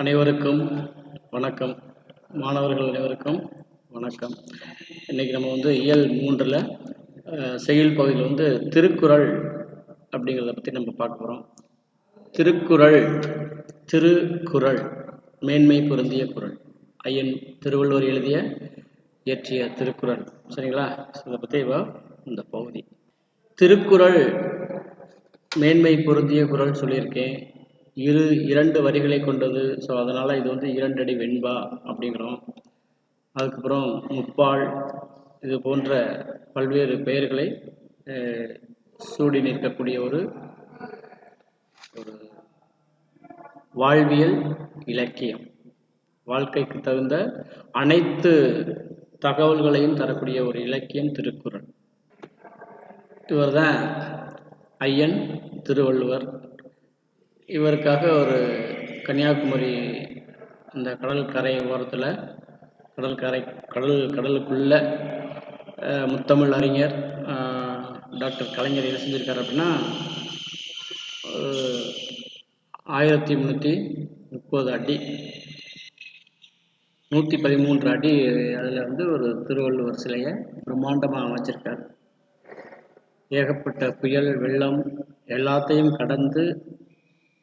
அனைவருக்கும் வணக்கம். மாணவர்கள் அனைவருக்கும் வணக்கம். இன்றைக்கி நம்ம வந்து இயல் மூன்றில் செயல் பகுதியில் வந்து திருக்குறள் அப்படிங்கிறத பற்றி நம்ம பார்க்க போகிறோம் திருக்குறள் திருக்குறள் மேன்மை பொருந்திய குறள். ஐயன் திருவள்ளுவர் எழுதிய இயற்றிய திருக்குறள். சரிங்களா? இதை பற்றி இப்போ இந்த பகுதி. திருக்குறள் மேன்மை பொருந்திய குறள் சொல்லியிருக்கேன். இரு இரண்டு வரிகளை கொண்டது. ஸோ அதனால் இது வந்து இரண்டடி வெண்பா அப்படிங்கிறோம். அதுக்கப்புறம் முப்பால் இது போன்ற பல்வேறு பெயர்களை சூடி நிற்கக்கூடிய ஒரு ஒரு வாழ்வியல் இலக்கியம். வாழ்க்கைக்கு தகுந்த அனைத்து தகவல்களையும் தரக்கூடிய ஒரு இலக்கியம் திருக்குறள். இவர் தான் ஐயன் திருவள்ளுவர். இவருக்காக ஒரு கன்னியாகுமரி அந்த கடல் கரை ஓரத்தில் கடல் கரை கடல் கடலுக்குள்ள முத்தமிழ் அறிஞர் டாக்டர் கலைஞர் என்ன செஞ்சுருக்கார் அப்படின்னா ஆயிரத்தி முந்நூற்றி முப்பது அடி நூற்றி பதிமூன்று அடி அதில் வந்து ஒரு திருவள்ளுவர் சிலையை பிரம்மாண்டமாக அமைச்சிருக்கார். ஏகப்பட்ட புயல் வெள்ளம் எல்லாத்தையும் கடந்து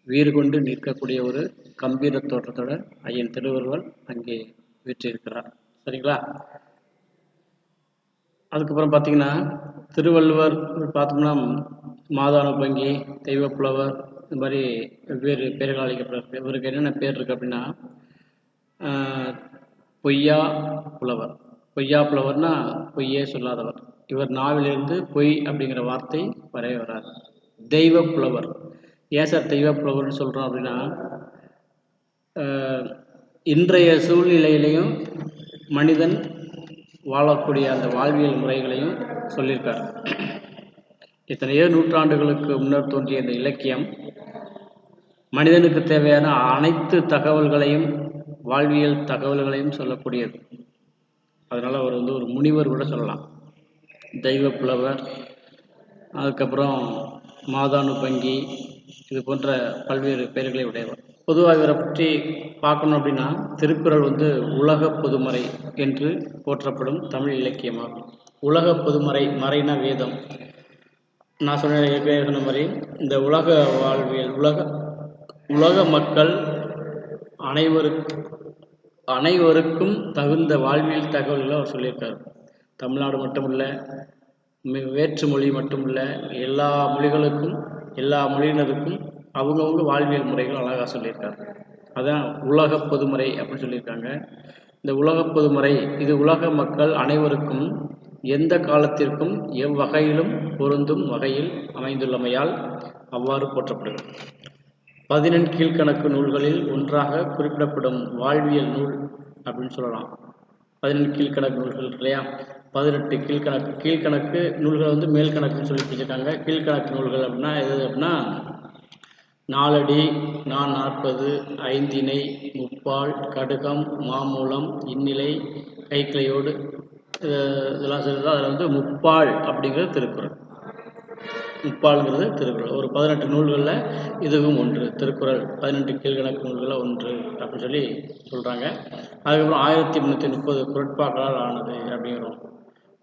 வீறு கொண்டு நிற்கக்கூடிய ஒரு கம்பீர தோற்றத்தோட ஐயன் திருவள்ளுவர் அங்கே வீற்றிருக்கிறார். சரிங்களா? அதுக்கப்புறம் பார்த்தீங்கன்னா திருவள்ளுவர் பார்த்தோம்னா மாதான பங்கி தெய்வ புலவர் இந்த மாதிரி வெவ்வேறு பெயர்கள் அழைக்கப்படுறாரு இவருக்கு என்னென்ன பேர் இருக்குது அப்படின்னா பொய்யா புலவர். பொய்யா புலவர்னா பொய்யே சொல்லாதவர். இவர் நாவிலிருந்து பொய் அப்படிங்கிற வார்த்தை வரவே வராது தெய்வ புலவர். ஏன் சார் தெய்வ புலவர்னு சொல்கிறோம் அப்படின்னா இன்றைய சூழ்நிலையிலையும் மனிதன் வாழக்கூடிய அந்த வாழ்வியல் முறைகளையும் சொல்லியிருக்கார். எத்தனையோ நூற்றாண்டுகளுக்கு முன்னர் தோன்றிய இந்த இலக்கியம் மனிதனுக்கு தேவையான அனைத்து தகவல்களையும் வாழ்வியல் தகவல்களையும் சொல்லக்கூடியது. அதனால் அவர் வந்து ஒரு முனிவர் கூட சொல்லலாம். தெய்வ புலவர் அதுக்கப்புறம் மாதானுபங்கி இது போன்ற பல்வேறு பெயர்களை உடையவர். பொதுவாக இவரை பற்றி பார்க்கணும் அப்படின்னா திருக்குறள் வந்து உலக பொதுமறை என்று போற்றப்படும் தமிழ் இலக்கியமாகும். உலக பொதுமறை மறைன வேதம். நான் சொன்ன ஏற்கனவே சொன்ன மாதிரி இந்த உலக வாழ்வியல் உலக உலக மக்கள் அனைவருக்கும் அனைவருக்கும் தகுந்த வாழ்வியல் தகவல்களை அவர் சொல்லியிருக்கார். தமிழ்நாடு மட்டுமல்ல வேற்று மொழி மட்டுமல்ல எல்லா மொழிகளுக்கும் எல்லா மொழியினருக்கும் அவங்கவுங்க வாழ்வியல் முறைகள் அழகாக சொல்லியிருக்காங்க. அதான் உலக பொதுமுறை அப்படின்னு சொல்லியிருக்காங்க. இந்த உலக பொதுமுறை இது உலக மக்கள் அனைவருக்கும் எந்த காலத்திற்கும் எவ்வகையிலும் பொருந்தும் வகையில் அமைந்துள்ளமையால் அவ்வாறு போற்றப்படுகிறது. பதினெண் கீழ்க்கணக்கு நூல்களில் ஒன்றாக குறிப்பிடப்படும் வாழ்வியல் நூல் அப்படின்னு சொல்லலாம். பதினெண் கீழ்க்கணக்கு நூல்கள் இல்லையா? பதினெட்டு கீழ்கணக்கு கீழ்கணக்கு நூல்களை வந்து மேல் கணக்குன்னு சொல்லி பிரிச்சிருக்காங்க கீழ்கணக்கு நூல்கள் அப்படின்னா எது அப்படின்னா நாலடி நான் நாற்பது ஐந்திணை முப்பால் கடுகம் மாமூலம் இந்நிலை கைக்கிளையோடு இதெல்லாம் சொல்லுறது அதில் வந்து முப்பால் அப்படிங்கிறது திருக்குறள். முப்பால்ங்கிறது திருக்குறள். ஒரு பதினெட்டு நூல்களில் இதுவும் ஒன்று திருக்குறள். பதினெட்டு கீழ்கணக்கு நூல்களில் ஒன்று அப்படின்னு சொல்லி சொல்கிறாங்க அதுக்கப்புறம் ஆயிரத்தி முந்நூற்றி முப்பது குரட்பாக்களால் ஆனது அப்படிங்கிறோம்.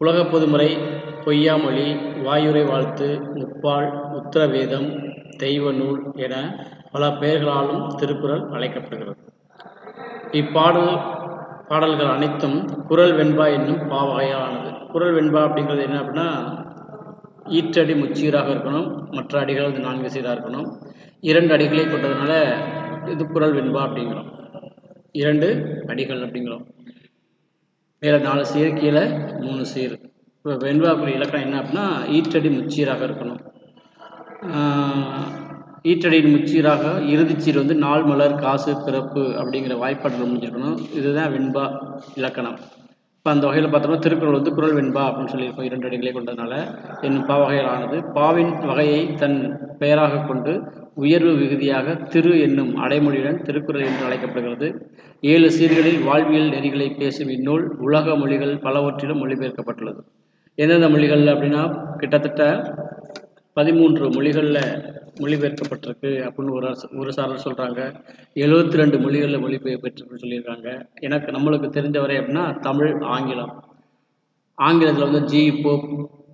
உலக பொதுமுறை பொய்யாமொழி வாயுரை வாழ்த்து முப்பால் உத்தரவேதம் தெய்வ நூல் என பல பெயர்களாலும் திருக்குறள் அழைக்கப்படுகிறது. இப்பாடல் பாடல்கள் அனைத்தும் குறள் வெண்பா என்னும் பாவகையானது குரல் வெண்பா அப்படிங்கிறது என்ன அப்படின்னா ஈற்றடி முச்சீராக இருக்கணும் மற்ற அடிகள் வந்து நான்கு சீராக இருக்கணும். இரண்டு அடிகளை கொண்டதுனால இது குரல் வெண்பா அப்படிங்கிறோம். இரண்டு அடிகள் அப்படிங்கிறோம். மேலே நாலு சீர் கீழே மூணு சீர். இப்போ வெண்பாக்குரிய இலக்கணம் என்ன அப்படின்னா ஈற்றடி முச்சீராக இருக்கணும். ஈற்றடியின் முச்சீராக இறுதிச்சீர் வந்து நாள் மலர் காசு பிறப்பு அப்படிங்கிற வாய்ப்பாட்டில் முடிஞ்சிருக்கணும். இதுதான் வெண்பா இலக்கணம். இப்போ அந்த வகையில் பார்த்தோம்னா திருக்குறள் வந்து குரல் வெண்பா அப்படின்னு சொல்லியிருக்கோம் இரண்டு அடிகளை கொண்டதுனால என் பா வகையிலானது பாவின் வகையை தன் பெயராக கொண்டு உயர்வு விகுதியாக திரு என்னும் அடைமொழியுடன் திருக்குறள் என்று அழைக்கப்படுகிறது. ஏழு சீர்களில் வாழ்வியல் நெறிகளை பேசும் இந்நூல் உலக மொழிகள் பலவற்றிலும் மொழிபெயர்க்கப்பட்டுள்ளது. எந்தெந்த மொழிகள் அப்படின்னா கிட்டத்தட்ட பதிமூன்று மொழிகளில் மொழிபெயர்க்கப்பட்டிருக்கு அப்படின்னு ஒரு ஒரு சாரர் சொல்கிறாங்க எழுபத்தி ரெண்டு மொழிகளில் மொழிபெயர்ப்பெற்றிருக்குன்னு சொல்லியிருக்காங்க. எனக்கு நம்மளுக்கு தெரிஞ்சவரை அப்படின்னா தமிழ் ஆங்கிலம். ஆங்கிலத்தில் வந்து ஜி போப்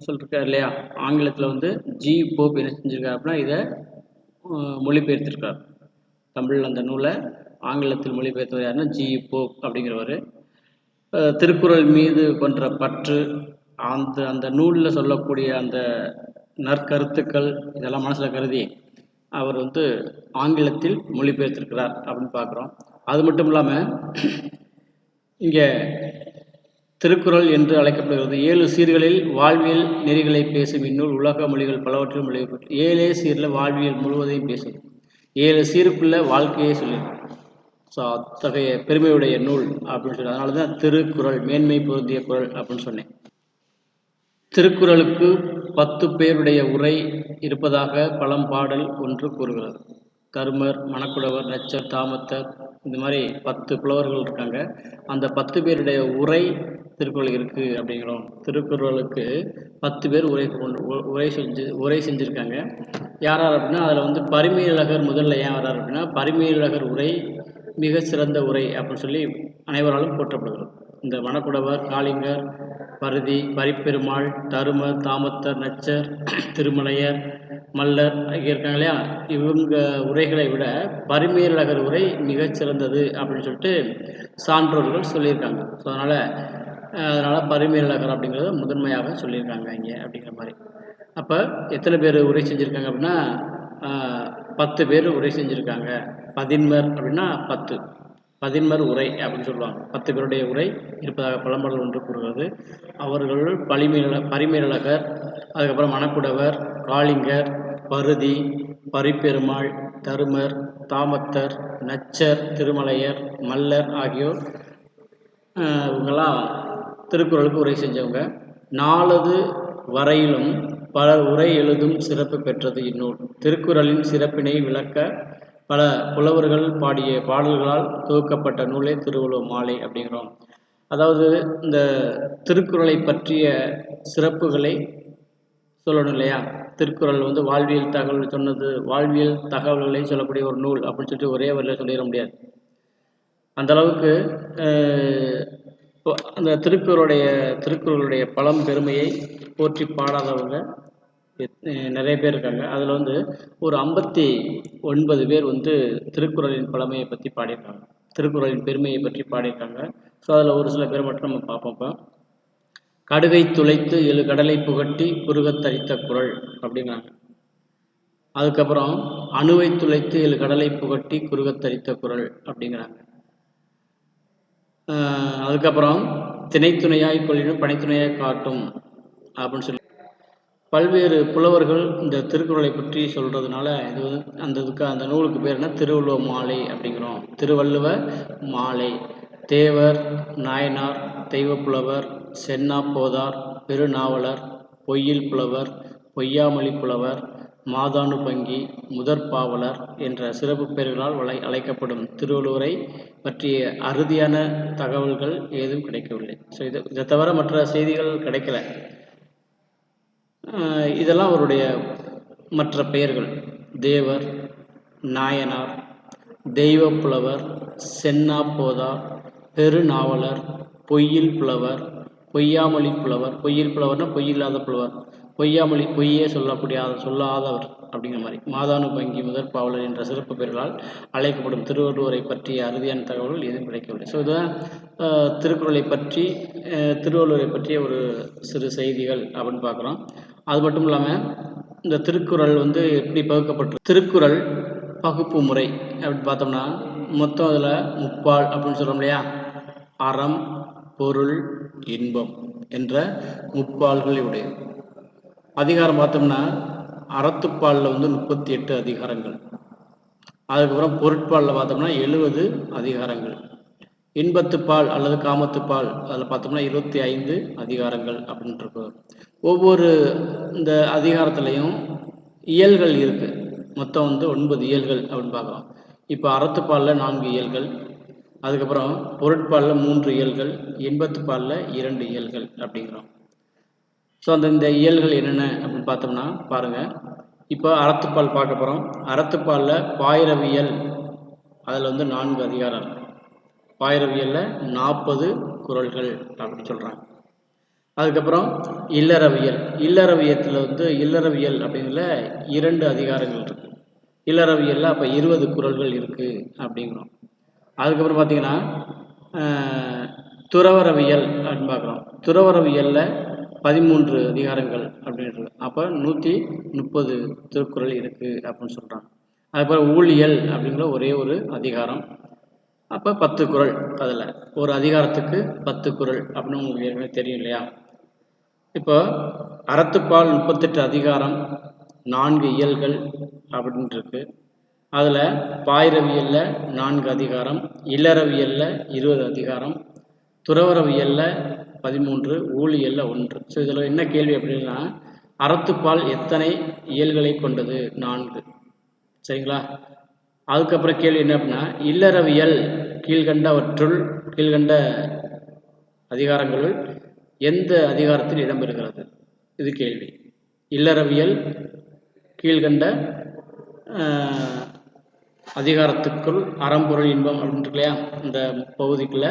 சொல்லிருக்காரு இல்லையா? ஆங்கிலத்தில் வந்து ஜி போப் என்ன செஞ்சுருக்காரு அப்படின்னா இதை மொழிபெயர்த்திருக்கார். தமிழ் அந்த நூலை ஆங்கிலத்தில் மொழிபெயர்த்தவர் யாருன்னா ஜி போப் அப்படிங்கிறவர். திருக்குறள் மீது கொன்ற பற்று அந்த அந்த நூலில் சொல்லக்கூடிய அந்த நற்கருத்துக்கள் இதெல்லாம் மனசில் கருதி அவர் வந்து ஆங்கிலத்தில் மொழிபெயர்த்திருக்கிறார் அப்படின்னு பார்க்குறோம். அது மட்டும் இல்லாமல் இங்கே திருக்குறள் என்று அழைக்கப்படுகிறது. ஏழு சீர்களில் வாழ்வியல் நெறிகளை பேசும் இந்நூல் உலக மொழிகள் பலவற்றிலும் மொழிபெற்று ஏழே சீரில் வாழ்வியல் முழுவதையும் பேசும் ஏழு சீருக்குள்ள வாழ்க்கையே சொல்லியிருக்கு. ஸோ அத்தகைய பெருமையுடைய நூல் அப்படின்னு சொல்லி அதனால தான் திருக்குறள் மேன்மை பொருந்திய குறள் அப்படின்னு சொன்னேன். திருக்குறளுக்கு பத்து பேருடைய உரை இருப்பதாக பழம்பாடல் ஒன்று கூறுகிறது. கருமர் மணக்குடவர் நச்சர் தாமத்தர் இந்த மாதிரி பத்து புலவர்கள் இருக்காங்க. அந்த பத்து பேருடைய உரை திருக்குறள் இருக்குது அப்படிங்கிறோம். திருக்குறளுக்கு பத்து பேர் உரை கொண்டு உரை செஞ்சு உரை செஞ்சுருக்காங்க. யார் யார் அப்படின்னா அதில் வந்து பரிமேலழகர் முதல்ல ஏன் வர்றார் அப்படின்னா பரிமேலழகர் உரை மிக சிறந்த உரை அப்படின்னு சொல்லி அனைவராலும் போற்றப்படுகிறது. இந்த மணக்குடவர் காளிங்கர் பருதி பரிப்பெருமாள் தருமர் தாமத்தர் நச்சர் திருமலையர் மல்லர் ஆகிய இருக்காங்க இல்லையா இவங்க உரைகளை விட பரிமேலழகர் உரை மிகச்சிறந்தது அப்படின்னு சொல்லிட்டு சான்றோர்கள் சொல்லியிருக்காங்க. ஸோ அதனால் அதனால் பரிமேலழகர் அப்படிங்கிறத முதன்மையாக சொல்லியிருக்காங்க இங்கே அப்படிங்கிற மாதிரி. அப்போ எத்தனை பேர் உரை செஞ்சுருக்காங்க அப்படின்னா பத்து பேர் உரை செஞ்சுருக்காங்க. பதின்மர் அப்படின்னா பத்து. பதின்மர் உரை அப்படின்னு சொல்லுவாங்க. பத்து பேருடைய உரை இருப்பதாக பழம்படல் ஒன்று கூறுகிறது. அவர்கள் பரிமேல பரிமேலழகர் அதுக்கப்புறம் மணக்குடவர் காளிங்கர் பருதி பரிப்பெருமாள் தருமர் தாமத்தர் நச்சர் திருமலையர் மல்லர் ஆகியோர் இவங்களாம் திருக்குறளுக்கு உரை செஞ்சவங்க. நாலது வரையிலும் பலர் உரை எழுதும் சிறப்பு பெற்றது இந்நூல். திருக்குறளின் சிறப்பினை விளக்க பல புலவர்கள் பாடிய பாடல்களால் தொகுக்கப்பட்ட நூலே திருவள்ளுவர் மாலை அப்படிங்கிறோம். அதாவது இந்த திருக்குறளை பற்றிய சிறப்புகளை சொல்லணும் இல்லையா? திருக்குறள் வந்து வாழ்வியல் தகவல் சொன்னது வாழ்வியல் தகவல்களை சொல்லக்கூடிய ஒரு நூல் அப்படின்னு சொல்லிட்டு ஒரே வரியில் சொல்லிட முடியாது. அந்த அளவுக்கு அந்த திருக்குறளுடைய திருக்குறளுடைய பழம் பெருமையை போற்றி பாடாதவங்க நிறைய பேர் இருக்காங்க. அதில் வந்து ஒரு ஐம்பத்தி ஒன்பது பேர் வந்து திருக்குறளின் பழமையை பற்றி பாடியிருக்காங்க. திருக்குறளின் பெருமையை பற்றி பாடியிருக்காங்க. ஸோ அதில் ஒரு சில பேர் மட்டும் நம்ம பார்ப்போம் இப்போ. கடுகை துளைத்து எழு கடலை புகட்டி குறுகத் தரித்த அப்படிங்கிறாங்க அதுக்கப்புறம் அணுவை துளைத்து எழு கடலை புகட்டி குறுகத் தரித்த அப்படிங்கிறாங்க. ஆஹ் அதுக்கப்புறம் திணைத்துணையாய் கொள்ளினும் பனைத்துணையாய் காட்டும் அப்படின்னு சொல்லி பல்வேறு புலவர்கள் இந்த திருக்குறளை பற்றி சொல்கிறதுனால இது வந்து அந்த இதுக்கு அந்த நூலுக்கு பேர் என்ன? திருவள்ளுவ மாலை அப்படிங்கிறோம். திருவள்ளுவ மாலை. தேவர் நாயனார் தெய்வப்புலவர் சென்னா போதார் பெருநாவலர் பொய்யில் புலவர் பொய்யாமொழி புலவர் மாதானு பங்கி முதற்பாவலர் என்ற சிறப்பு பெயர்களால் வளை அழைக்கப்படும் திருவள்ளுவரை பற்றிய அறுதியான தகவல்கள் ஏதும் கிடைக்கவில்லை. ஸோ இது இதை தவிர மற்ற செய்திகள் கிடைக்கல. இதெல்லாம் அவருடைய மற்ற பெயர்கள். தேவர் நாயனார் தெய்வப்புலவர் சென்னா போதா பெருநாவலர் பொய்யில் புலவர் பொய்யாமொழி புலவர். பொய்யில் புலவர்னா பொய்யில்லாத புலவர். பொய்யாமொழி பொய்யே சொல்லக்கூடிய சொல்லாதவர் அப்படிங்கிற மாதிரி. மாதானு பங்கி முதற் பாவலர் என்ற சிறப்பு பெயர்களால் அழைக்கப்படும் திருவள்ளுவரை பற்றிய அறுதியான தகவல்கள் எதுவும் கிடைக்கவில்லை. ஸோ இதுதான் திருக்குறளை பற்றி திருவள்ளுவரை பற்றிய ஒரு சிறு செய்திகள் அப்படின்னு பார்க்குறோம். அது மட்டும் இல்லாமல் இந்த திருக்குறள் வந்து எப்படி பகுக்கப்பட்டு திருக்குறள் பகுப்பு முறை அப்படின்னு பார்த்தோம்னா மொத்தம் அதில் முப்பால் அப்படின்னு சொல்கிறோம் இல்லையா? அறம் பொருள் இன்பம் என்ற முப்பால்கள் உடையது அதிகாரம் பார்த்தோம்னா அறத்துப்பாலில் வந்து முப்பத்தி எட்டு அதிகாரங்கள். அதுக்கப்புறம் பொருட்பாலில் பார்த்தோம்னா எழுபது அதிகாரங்கள். இன்பத்துப்பால் அல்லது காமத்துப்பால் அதில் பார்த்தோம்னா இருபத்தி ஐந்து அதிகாரங்கள் அப்படின்ட்டு இருக்கு ஒவ்வொரு இந்த அதிகாரத்துலேயும் இயல்கள் இருக்குது மொத்தம் வந்து ஒன்பது இயல்கள் அப்படின்னு பார்க்குறோம். இப்போ அறத்துப்பாலில் நான்கு இயல்கள் அதுக்கப்புறம் பொருட்பாலில் மூன்று இயல்கள் இன்பத்துப்பாலில் இரண்டு இயல்கள் அப்படிங்கிறோம். ஸோ அந்த இந்த இயல்கள் என்னென்ன அப்படின்னு பார்த்தோம்னா பாருங்கள் இப்போ அறத்துப்பால் பார்க்க போகிறோம் அறத்துப்பாலில் பாயிரவியல் அதில் வந்து நான்கு அதிகாரம் இருக்குது பாயிரவியலில் நாற்பது குறள்கள் அப்படின்னு சொல்கிறாங்க அதுக்கப்புறம் இல்லறவியல். இல்லறவியத்தில் வந்து இல்லறவியல் அப்படிங்கிற இரண்டு அதிகாரங்கள் இருக்கு. இல்லறவியலில் அப்போ இருபது குறள்கள் இருக்குது அப்படிங்கிறோம். அதுக்கப்புறம் பார்த்தீங்கன்னா துறவரவியல் அப்படின்னு பார்க்குறோம் துறவரவியலில் பதிமூன்று அதிகாரங்கள் அப்படின்னு இருக்கு. அப்போ நூற்றி முப்பது திருக்குறள் இருக்குது அப்படின்னு சொல்கிறாங்க அதுக்கப்புறம் ஊழியல் அப்படிங்கிற ஒரே ஒரு அதிகாரம். அப்போ பத்து குறள் அதில். ஒரு அதிகாரத்துக்கு பத்து குறள் அப்படின்னு உங்களுக்கு ஏற்கனவே தெரியும் இல்லையா? இப்போ அறத்துப்பால் முப்பத்தெட்டு அதிகாரம் நான்கு இயல்கள் அப்படின்னு இருக்கு. அதில் பாயிரவியலில் நான்கு அதிகாரம் இல்லறவியலில் இருபது அதிகாரம் துறவரவியலில் பதிமூன்று ஊழியலில் ஒன்று. ஸோ இதில் என்ன கேள்வி அப்படின்னா அறத்துப்பால் எத்தனை இயல்களை கொண்டது? நான்கு. சரிங்களா? அதுக்கப்புறம் கேள்வி என்ன அப்படின்னா இல்லறவியல் கீழ்கண்டவற்றுள் கீழ்கண்ட அதிகாரங்களுள் எந்த அதிகாரத்தில் இடம்பெறுகிறது? இது கேள்வி. இல்லறவியல் கீழ்கண்ட அதிகாரத்துக்குள் அறம்பொருள் இன்பம் அப்படின்னு இல்லையா அந்த பகுதிக்குள்ள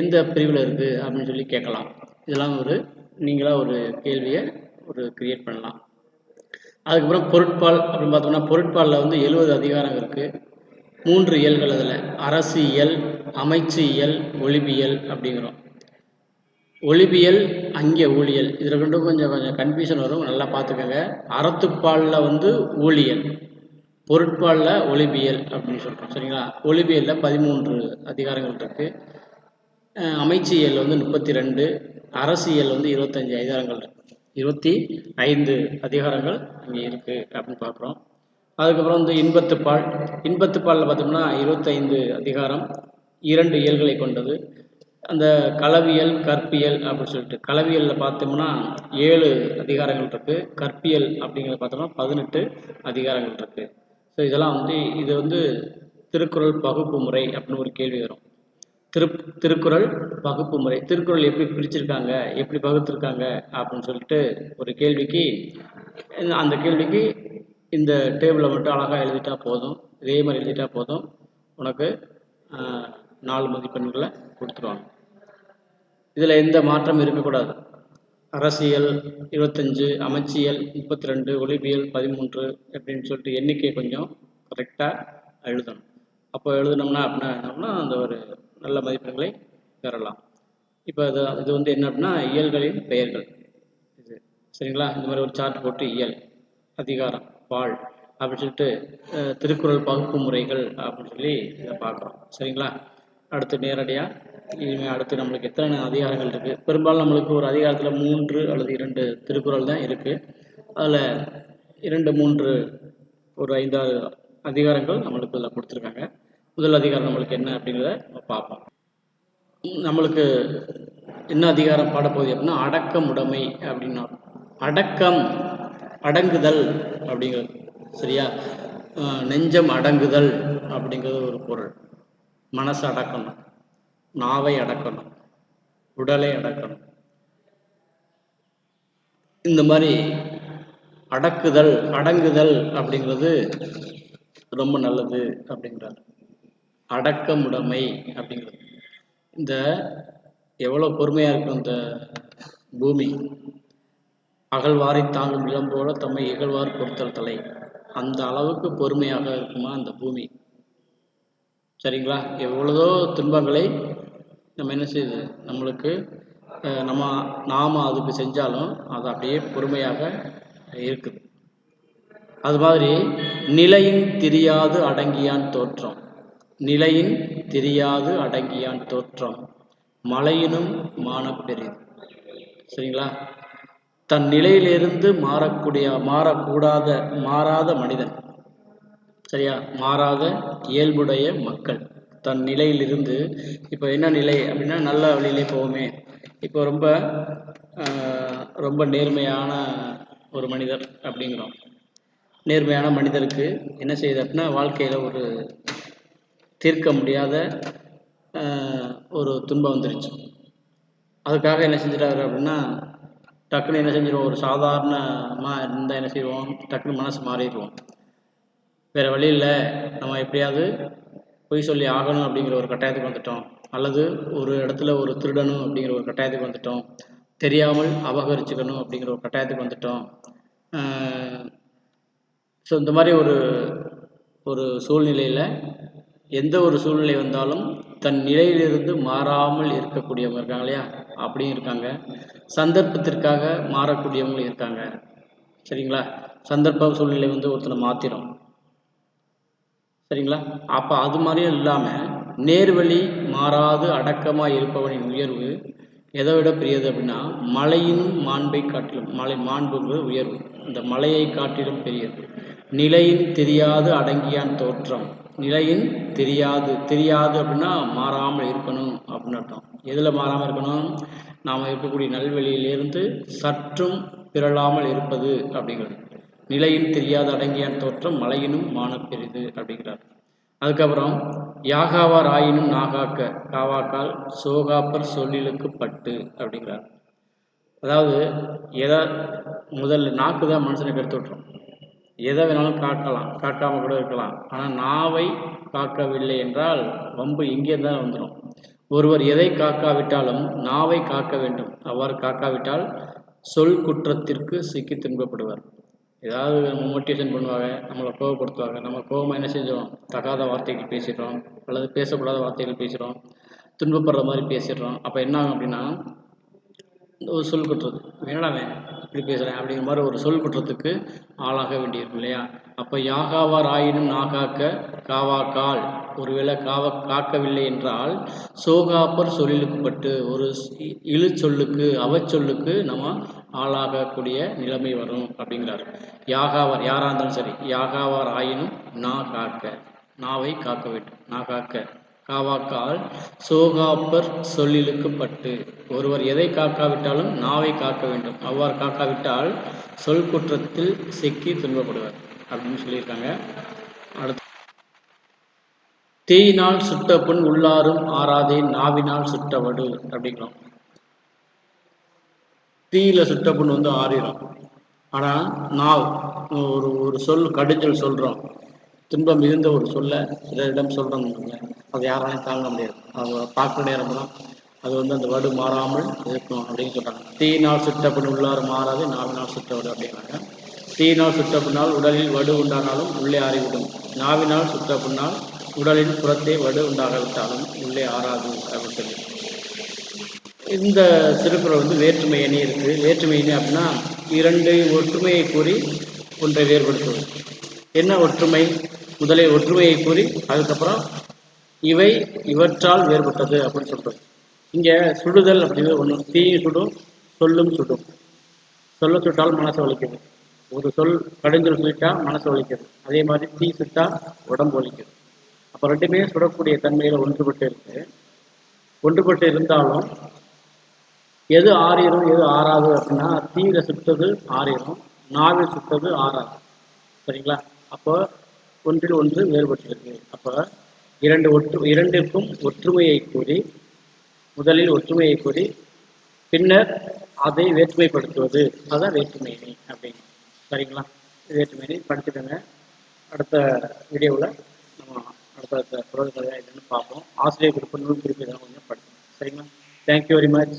எந்த பிரிவில் இருக்குது அப்படின்னு சொல்லி கேட்கலாம். இதெல்லாம் ஒரு நீங்களாக ஒரு கேள்வியை ஒரு கிரியேட் பண்ணலாம். அதுக்கப்புறம் பொருட்பால் அப்படின்னு பார்த்தோம்னா பொருட்பாலில் வந்து எழுபது அதிகாரம் இருக்குது மூன்று இயல்கள் அதில். அரசியல் அமைச்சு இயல் ஒளிபியல் அப்படிங்கிறோம். ஒளிபியல் அங்கே ஊழியல். இதில் ரெண்டும் கொஞ்சம் கொஞ்சம் கன்ஃபியூஷன் வரும். நல்லா பார்த்துக்கோங்க. அறத்துப்பாலில் வந்து ஊழியல். பொருட்பாலில் ஒளிபியல் அப்படின்னு சொல்கிறோம் சரிங்களா? ஒளிபியலில் பதிமூன்று அதிகாரங்கள் இருக்குது அமைச்சியல் வந்து முப்பத்தி ரெண்டு அரசியல் வந்து இருபத்தஞ்சி அதிகாரங்கள் இருக்கு. இருபத்தி ஐந்து அதிகாரங்கள் இங்கே இருக்குது அப்படின்னு பார்க்குறோம். அதுக்கப்புறம் வந்து இன்பத்துப்பால் இன்பத்துப்பாலில் பார்த்தோம்னா இருபத்தைந்து அதிகாரம் இரண்டு இயல்களை கொண்டது. அந்த களவியல் கற்பியல் அப்படின்னு சொல்லிட்டு களவியலில் பார்த்தோம்னா ஏழு அதிகாரங்கள் இருக்குது கற்பியல் அப்படிங்கிறத பார்த்தோம்னா பதினெட்டு அதிகாரங்கள் இருக்குது ஸோ இதெல்லாம் வந்து இது வந்து திருக்குறள் பகுப்பு முறை அப்படின்னு ஒரு கேள்வி வரும். திரு திருக்குறள் பகுப்பு முறை. திருக்குறள் எப்படி பிரிச்சிருக்காங்க? எப்படி பகுத்திருக்காங்க? அப்படின்னு சொல்லிட்டு ஒரு கேள்விக்கு அந்த கேள்விக்கு இந்த டேபிளில் மட்டும் அழகாக எழுதிட்டா போதும். இதே மாதிரி எழுதிட்டா போதும். உனக்கு நாலு மதிப்பெண்களை கொடுத்துருவாங்க. இதில் எந்த மாற்றம் இருக்கக்கூடாது. அரசியல் இருபத்தஞ்சு அமைச்சியல் முப்பத்தி ரெண்டு ஒலிபியல் பதிமூன்று அப்படின்னு சொல்லிட்டு எண்ணிக்கை கொஞ்சம் கரெக்டாக எழுதணும். அப்போ எழுதுனோம்னா அப்படின்னா என்னன்னா அந்த ஒரு நல்ல மதிப்பெண்களை பெறலாம். இப்போ இது இது வந்து என்ன அப்படின்னா இயல்களின் பெயர்கள். இது சரிங்களா? இந்த மாதிரி ஒரு சார்ட் போட்டு இயல் அதிகாரம். பால் அப்படின்னு சொல்லிட்டு திருக்குறள் பகுப்பு முறைகள் அப்படின்னு சொல்லி இதை பார்க்குறோம். சரிங்களா? அடுத்து நேரடியாக இனிமேல் அடுத்து நம்மளுக்கு எத்தனை அதிகாரங்கள் இருக்குது பெரும்பாலும் நம்மளுக்கு ஒரு அதிகாரத்தில் மூன்று அல்லது இரண்டு திருக்குறள் தான் இருக்குது அதில் இரண்டு மூன்று ஒரு ஐந்தாறு அதிகாரங்கள் நம்மளுக்கு இதில் கொடுத்துருக்காங்க. முதல் அதிகாரம் நம்மளுக்கு என்ன அப்படிங்கிறத நம்ம பார்ப்போம். நம்மளுக்கு என்ன அதிகாரம் பாடப்போகுது அப்படின்னா அடக்கமுடைமை அப்படின்னா அடக்கம் அடங்குதல் அப்படிங்கிறது சரியா? நெஞ்சம் அடங்குதல் அப்படிங்கிறது ஒரு பொருள். மனசு அடக்கணும். நாவை அடக்கணும். உடலை அடக்கணும். இந்த மாதிரி அடக்குதல் அடங்குதல் அப்படிங்கிறது ரொம்ப நல்லது அப்படிங்கிறார். அடக்கமுடைமை அப்படிங்கிறது. இந்த எவ்வளோ பொறுமையாக இருக்கும் இந்த பூமி? அகழ்வாரை தாங்கும் இளம் போல தம்மை இகழ்வார் பொறுத்தல் தலை. அந்த அளவுக்கு பொறுமையாக இருக்குமா அந்த பூமி? சரிங்களா? எவ்வளதோ துன்பங்களை நம்ம என்ன செய்யுது நம்மளுக்கு நம்ம நாம் அதுக்கு செஞ்சாலும் அது அப்படியே பொறுமையாக இருக்குது. அது மாதிரி நிலையின் தெரியாது அடங்கியான் தோற்றம். நிலையின் தெரியாது அடங்கியான் தோற்றம். மலையினும் மானப்பெரிது சரிங்களா? தன் நிலையிலிருந்து மாறக்கூடிய மாறக்கூடாத மாறாத மனிதன். சரியா? மாறாத இயல்புடைய மக்கள். தன் நிலையிலிருந்து இப்போ என்ன நிலை அப்படின்னா நல்ல வழியிலே போவோமே. இப்போ ரொம்ப ரொம்ப நேர்மையான ஒரு மனிதர் அப்படிங்கிறோம். நேர்மையான மனிதருக்கு என்ன செய்யுது அப்படின்னா வாழ்க்கையில் ஒரு தீர்க்க முடியாத ஒரு துன்பம் வந்துருச்சு. அதுக்காக என்ன செஞ்சிட்டாரு அப்படின்னா டக்குன்னு என்ன செஞ்சிருவோம்? ஒரு சாதாரணமாக இருந்தால் என்ன செய்வோம்? டக்குன்னு மனசு மாறிடுவோம். வேறு வழி இல்லை. நம்ம எப்படியாவது பொய் சொல்லி ஆகணும் அப்படிங்கிற ஒரு கட்டாயத்துக்கு வந்துட்டோம். அல்லது ஒரு இடத்துல ஒரு திருடணும் அப்படிங்கிற ஒரு கட்டாயத்துக்கு வந்துட்டோம். தெரியாமல் அபகரிச்சுக்கணும் அப்படிங்கிற ஒரு கட்டாயத்துக்கு வந்துட்டோம். ஸோ இந்த மாதிரி ஒரு ஒரு சூழ்நிலையில் எந்த ஒரு சூழ்நிலை வந்தாலும் தன் நிலையிலிருந்து மாறாமல் இருக்கக்கூடியவங்க இருக்காங்க இல்லையா? அப்படியும் இருக்காங்க. சந்தர்ப்பத்திற்காக மாறக்கூடியவங்களும் இருக்காங்க. சரிங்களா? சந்தர்ப்ப சூழ்நிலை வந்து ஒருத்தனை மாற்றிடும் சரிங்களா? அப்போ அது மாதிரியும் இல்லாமல் நேர்வழி மாறாது அடக்கமாக இருப்பவனின் உயர்வு எதை விட பெரியது அப்படின்னா மலையின் மாண்பை காட்டிலும் மலை மாண்புங்கிறது உயர்வு. இந்த மலையை காட்டிலும் பெரியது. நிலையின் தெரியாது அடங்கியான் தோற்றம். நிலையின் தெரியாது தெரியாது அப்படின்னா மாறாமல் இருக்கணும் அப்படின்னு அர்த்தம். எதில் மாறாமல் இருக்கணும்? நாம் இருக்கக்கூடிய நல்வெளியிலிருந்து சற்றும் பிறழாமல் இருப்பது அப்படிங்கிறது. நிலையின் தெரியாத அடங்கியான் தோற்றம் மலையினும் மானப்பெரிது அப்படிங்கிறார். அதுக்கப்புறம் யாகாவார் ஆயினும் நாகாக்க காவாக்கால் சோகாப்பர் சொல்லிலுக்கு பட்டு அப்படிங்கிறார். அதாவது எதை முதல்ல நாக்கு தான் மனுஷனுக்கு எடுத்து விட்டுரும். எதை வேணாலும் காக்கலாம் காக்காமல் கூட இருக்கலாம். ஆனால் நாவை காக்கவில்லை என்றால் வம்பு இங்கே தான் வந்துடும் ஒருவர் எதை காக்காவிட்டாலும் நாவை காக்க வேண்டும். அவ்வாறு காக்காவிட்டால் சொல் குற்றத்திற்கு சிக்கி துன்பப்படுவார். ஏதாவது மோட்டிவேஷன் பண்ணுவாங்க நம்மளை கோவப்படுத்துவாங்க. நம்ம கோபமாக என்ன செஞ்சோம்? தகாத வார்த்தைகள் பேசிடுறோம். அல்லது பேசக்கூடாத வார்த்தைகள் பேசுகிறோம் துன்பப்படுற மாதிரி பேசிடுறோம். அப்போ என்ன ஆகும் அப்படின்னா ஒரு சொல் குற்றது. என்னடா வேணும் இப்படி பேசுகிறேன் அப்படிங்கிற மாதிரி ஒரு சொல் குற்றத்துக்கு ஆளாக வேண்டியிருக்கும் இல்லையா? அப்போ யாகாவார் ஆயினும் நாகாக்க காவாக்கால் ஒருவேளை காவ காக்கவில்லை என்றால் சோகாப்பர் சொல்லுக்குப்பட்டு ஒரு இழு சொல்லுக்கு அவச்சொல்லுக்கு நம்ம ஆளாகக்கூடிய நிலைமை வரும் அப்படிங்கிறார். யாகாவார் யாராக இருந்தாலும் சரி யாகாவார் ஆயினும் நா காக்க நாவை காக்க வேண்டும் நா காக்க காவாக்கால் சோகாப்பர் சொல்லிழுக்கப்பட்டு. ஒருவர் எதை காக்காவிட்டாலும் நாவை காக்க வேண்டும். அவ்வாறு காக்காவிட்டால் சொல் குற்றத்தில் சிக்கி துன்பப்படுவர். அப்படின்னு சொல்லியிருக்காங்க. அடுத்து தீயினால் சுட்ட புண் உள்ளாரும் ஆறாதே நாவினால் சுட்டவடு அப்படிங்கிறோம். தீயில சுட்ட புண் வந்து ஆறிடும் ஆனால் நாவ் ஒரு ஒரு சொல் கடிஞ்சல் சொல்கிறோம் துன்பம் மிகுந்த ஒரு சொல்ல சிலரிடம் சொல்கிறோம் அதை யாராலையும் தாங்க முடியாது அவங்க பார்க்க நேரம் தான் அது வந்து அந்த வடு மாறாமல் இருக்கும் அப்படின்னு சொல்கிறாங்க தீயினால் சுட்டப்படி உள்ளார் மாறாது நாவினால் சுட்டவடு அப்படிங்கிறாங்க. தீயினால் சுட்டப்பினால் உடலில் வடு உண்டானாலும் உள்ளே ஆறிவிடும். நாவினால் சுட்டப்பினால் உடலின் புறத்தே வடு உண்டாகாவிட்டாலும் உள்ளே ஆறாது அப்படின்னு சொல்லி. இந்த திருக்குறள் வந்து வேற்றுமை அணி இருக்குது வேற்றுமை அணி அப்படின்னா இரண்டு ஒற்றுமையை கூறி ஒன்றை வேறுபடுத்துவது. என்ன ஒற்றுமை? முதலில் ஒற்றுமையை கூறி அதுக்கப்புறம் இவை இவற்றால் வேறுபட்டது அப்படின்னு சொல்றது. இங்கே சுடுதல் அப்படிங்கிறது ஒன்று தீயும் சுடும் சொல்லும் சுடும். சொல்ல சுட்டால் மனசை வலிக்குது. ஒரு சொல் கடிஞ்சல் சுட்டா மனசை வலிக்குது. அதே மாதிரி தீ சுட்டா உடம்பு வலிக்குது. அப்போ ரெண்டுமே சுடக்கூடிய தன்மையில் ஒன்றுபட்டு இருக்கு. ஒன்றுபட்டு இருந்தாலும் எது ஆறிடும் எது ஆறாது அப்படின்னா தீயில சுட்டது ஆறிடும் நாவில் சுட்டது ஆறாது. சரிங்களா? அப்போ ஒன்றில் ஒன்று வேறுபட்டிருக்கு. அப்போ இரண்டு ஒற்று இரண்டிற்கும் ஒற்றுமையை கூறி முதலில் ஒற்றுமையை கூறி பின்னர் அதை வேற்றுமைப்படுத்துவது. அதுதான் வேற்றுமையினை அப்படின்னு. சரிங்களா? வேற்றுமையினை. படிச்சுக்கோங்க. அடுத்த வீடியோவில் நம்ம அடுத்த குரல் கதையாக என்னென்னு பார்ப்போம். ஆசிரியர் குறிப்பு நூல் குறிப்பு இதெல்லாம் கொஞ்சம் படிக்கணும் சரிங்களா? Thank you very much